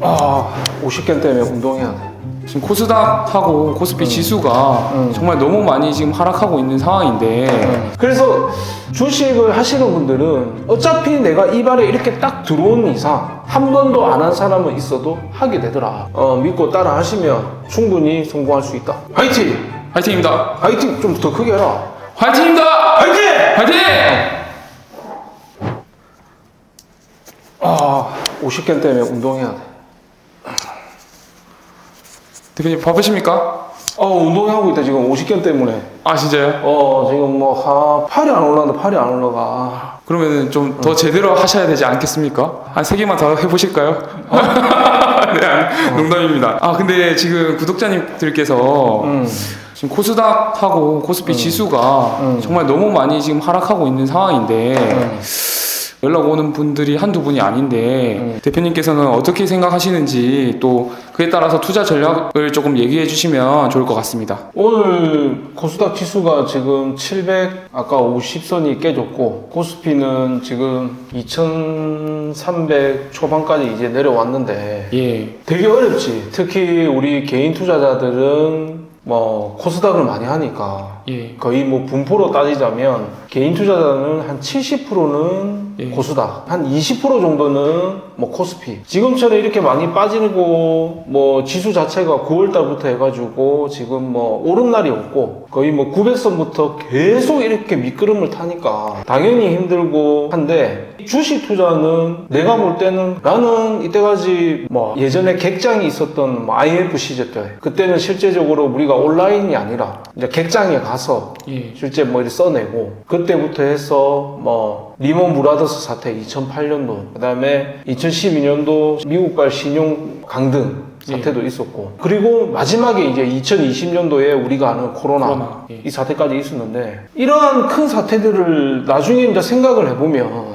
아 50견 때문에 운동해야 돼. 지금 코스닥하고 코스피 지수가 음. 정말 너무 많이 지금 하락하고 있는 상황인데 그래서 주식을 하시는 분들은 어차피 내가 입안에 이렇게 딱 들어온 이상 한 번도 안 한 사람은 있어도 하게 되더라. 어, 믿고 따라 하시면 충분히 성공할 수 있다. 화이팅! 화이팅입니다. 화이팅 좀 더 크게 해라. 화이팅입니다. 화이팅! 화이팅! 아 50견 때문에 운동해야 돼. 대표님 바쁘십니까? 어 운동하고 있다 지금 50견 때문에. 아 진짜요? 어 지금 뭐 하, 팔이 안 올라간다 팔이 안 올라가. 그러면 좀 더 제대로 하셔야 되지 않겠습니까? 한 세 개만 더 해보실까요? 네, 아니, 농담입니다. 아 근데 지금 구독자님들께서 음. 지금 코스닥하고 코스피 지수가 음. 정말 너무 많이 지금 하락하고 있는 상황인데 음. 연락 오는 분들이 한두 분이 아닌데 음. 대표님께서는 어떻게 생각하시는지 또 그에 따라서 투자 전략을 조금 얘기해 주시면 좋을 것 같습니다. 오늘 코스닥 지수가 지금 700 아까 50선이 깨졌고 코스피는 지금 2300 초반까지 이제 내려왔는데 예, 되게 어렵지 특히 우리 개인 투자자들은 뭐 코스닥을 많이 하니까 예, 거의 뭐 분포로 따지자면 개인 투자자는 한 70%는 예. 코스닥, 한20% 정도는 뭐 코스피. 지금처럼 이렇게 많이 빠지고 뭐 지수 자체가 9월 달부터 해가지고 지금 뭐 오름날이 없고 거의 뭐 900선부터 계속 이렇게 미끄럼을 타니까 당연히 힘들고 한데 주식 투자는 내가 볼 때는 나는 이때까지 뭐 예전에 객장이 있었던 뭐 IF 시절 때 그때는 실제적으로 우리가 온라인이 아니라 이제 객장에 가서 예, 실제 뭐 이렇게 써내고 그 때부터 해서 뭐 리먼 브라더스 사태 2008년도 그다음에 2012년도 미국발 신용 강등 사태도 있었고 그리고 마지막에 이제 2020년도에 우리가 아는 코로나, 코로나, 예. 이 사태까지 있었는데 이러한 큰 사태들을 나중에 이제 생각을 해보면 예.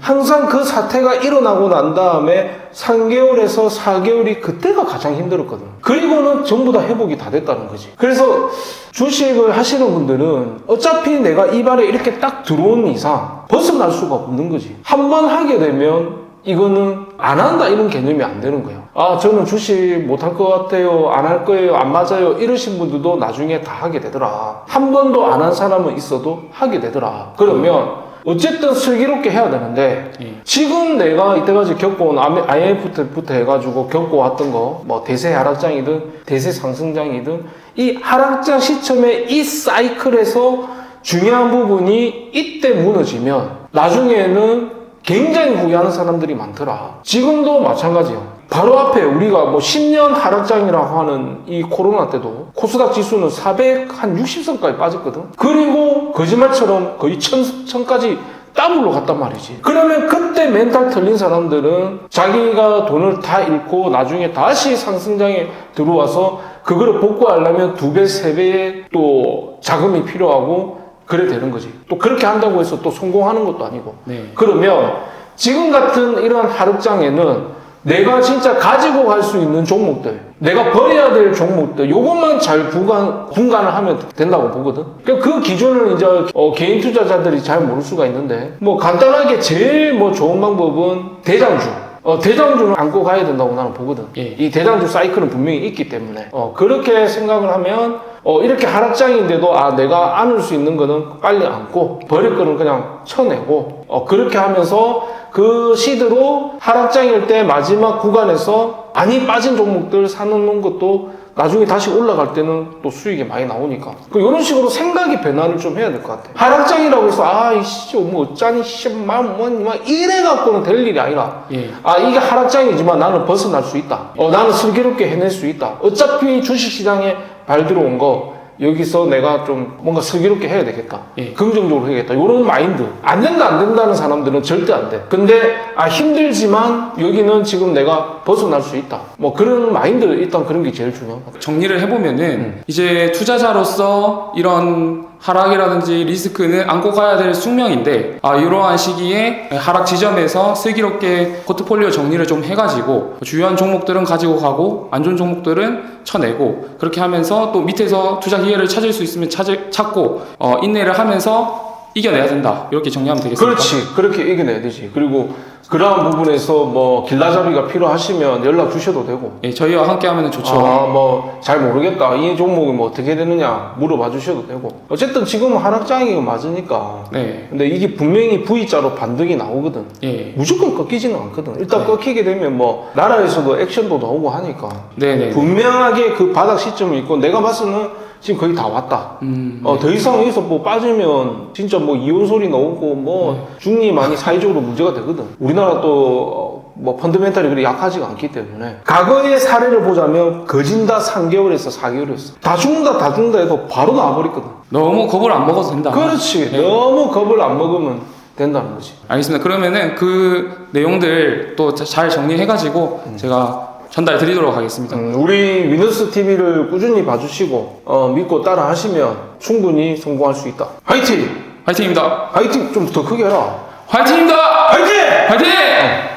항상 그 사태가 일어나고 난 다음에 3개월에서 4개월이 그때가 가장 힘들었거든. 그리고는 전부 다 회복이 다 됐다는 거지. 그래서 주식을 하시는 분들은 어차피 내가 입안에 이렇게 딱 들어온 이상 벗어날 수가 없는 거지. 한 번 하게 되면 이거는 안 한다 이런 개념이 안 되는 거야. 아, 저는 주식 못 할 것 같아요. 안 할 거예요. 안 맞아요. 이러신 분들도 나중에 다 하게 되더라. 한 번도 안 한 사람은 있어도 하게 되더라. 그러면 어쨌든 슬기롭게 해야 되는데 예. 지금 내가 이때까지 겪어온 IMF부터 해가지고 겪어왔던 거, 뭐 대세 하락장이든 대세 상승장이든 이 하락장 시점에 이 사이클에서 중요한 부분이 이때 무너지면 나중에는 굉장히 후회하는 사람들이 많더라. 지금도 마찬가지야. 바로 앞에 우리가 뭐 10년 하락장이라고 하는 이 코로나 때도 코스닥 지수는 460선까지 빠졌거든. 그리고 거짓말처럼 거의 1000, 1000까지 더블로 갔단 말이지. 그러면 그때 멘탈 털린 사람들은 자기가 돈을 다 잃고 나중에 다시 상승장에 들어와서 그거를 복구하려면 두 배, 세 배의 또 자금이 필요하고 그래 되는 거지. 또 그렇게 한다고 해서 또 성공하는 것도 아니고. 네. 그러면 지금 같은 이런 하락장에는 내가 진짜 가지고 갈 수 있는 종목들, 내가 버려야 될 종목들, 요것만 잘 분간, 분간을 하면 된다고 보거든. 그러니까 그 기준을 이제 어, 개인 투자자들이 잘 모를 수가 있는데, 뭐 간단하게 제일 뭐 좋은 방법은 대장주. 어, 대장주는 안고 가야 된다고 나는 보거든. 예. 이 대장주 사이클은 분명히 있기 때문에. 어, 그렇게 생각을 하면, 어, 이렇게 하락장인데도, 아, 내가 안을 수 있는 거는 빨리 안고, 버릴 거는 그냥 쳐내고, 어, 그렇게 하면서 그 시드로 하락장일 때 마지막 구간에서 많이 빠진 종목들 사놓는 것도 나중에 다시 올라갈 때는 또 수익이 많이 나오니까. 그 이런 식으로 생각의 변화를 좀 해야 될 것 같아. 하락장이라고 해서, 아, 이씨, 뭐, 어쩌니, 씨, 막, 뭐, 막, 이래갖고는 될 일이 아니라. 예. 아, 이게 하락장이지만 나는 벗어날 수 있다. 어, 나는 슬기롭게 해낼 수 있다. 어차피 주식시장에 발 들어온 거, 여기서 내가 좀 뭔가 슬기롭게 해야 되겠다. 예. 긍정적으로 해야겠다. 이런 마인드. 안 된다, 안 된다는 사람들은 절대 안 돼. 근데, 아, 힘들지만 여기는 지금 내가 벗어날 수 있다. 뭐 그런 마인드, 일단 그런 게 제일 중요한 것 같아. 정리를 해보면은 음. 이제 투자자로서 이런 하락이라든지 리스크는 안고 가야 될 숙명인데 아 이러한 시기에 하락 지점에서 슬기롭게 포트폴리오 정리를 좀 해가지고 주요한 종목들은 가지고 가고 안 좋은 종목들은 쳐내고 그렇게 하면서 또 밑에서 투자 기회를 찾을 수 있으면 찾을, 찾고 어, 인내를 하면서 이겨내야 된다. 이렇게 정리하면 되겠습니까? 그렇지 그렇게 이겨내야 되지 그리고 그러한 부분에서 뭐 길라잡이가 필요하시면 연락 주셔도 되고 예, 저희와 함께 하면 좋죠. 아 뭐 잘 모르겠다 이 종목이 뭐 어떻게 되느냐 물어봐 주셔도 되고 어쨌든 지금 하락장이 맞으니까 네. 근데 이게 분명히 V자로 반등이 나오거든 예. 무조건 꺾이지는 않거든 일단 네. 꺾이게 되면 뭐 나라에서도 액션도 나오고 하니까 네네. 분명하게 그 바닥 시점이 있고 내가 봤으면 지금 거의 다 왔다 음. 어, 더 이상 여기서 뭐 빠지면 진짜 뭐 이혼 소리 나오고 뭐 중리 많이 사회적으로 문제가 되거든. 우리나라 또뭐 펀드멘탈이 그리 약하지가 않기 때문에 과거의 사례를 보자면 거진다 3개월에서 4개월이었어. 다 죽는다 다 죽는다 해도 바로 나와버렸거든. 너무 겁을 안 먹어도 된다. 그렇지. 네. 너무 겁을 안 먹으면 된다는 거지. 알겠습니다. 그러면은 그 내용들 또 잘 정리해가지고 제가 전달 드리도록 하겠습니다. 음, 우리 위너스 TV를 꾸준히 봐주시고 어, 믿고 따라 하시면 충분히 성공할 수 있다. 화이팅! 화이팅입니다. 화이팅 좀 더 크게 해라. 화이팅입니다! 화이팅! 화이팅!